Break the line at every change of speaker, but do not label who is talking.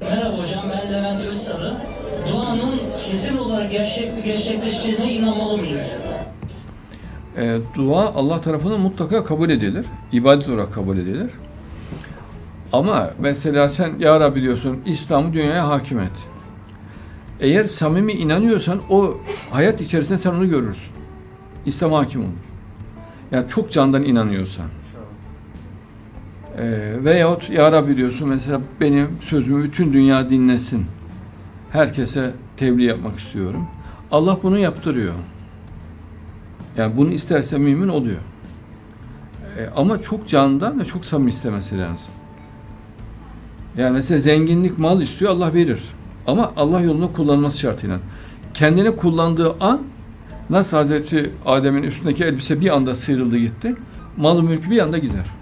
Merhaba hocam, ben Levent Özsalı. Duanın kesin olarak gerçek, gerçekleşeceğine inanmalı mıyız?
E, dua Allah tarafından mutlaka kabul edilir. İbadet olarak kabul edilir. Ama mesela sen Ya Rabbi diyorsun İslam'ı dünyaya hakim et. Eğer samimi inanıyorsan o hayat içerisinde sen onu görürsün. İslam hakim olur. Yani çok candan inanıyorsan. Ee, veyahut Ya Rabbi diyorsun mesela benim sözümü bütün dünya dinlesin. Herkese tebliğ yapmak istiyorum. Allah bunu yaptırıyor. Yani bunu isterse mümin oluyor. Ee, ama çok candan ve çok samimi istemesi lazım. Yani mesela zenginlik mal istiyor Allah verir. Ama Allah yolunda kullanması şartıyla. Kendini kullandığı an nasıl Hazreti Adem'in üstündeki elbise bir anda sıyrıldı gitti. Malı mülkü bir anda gider.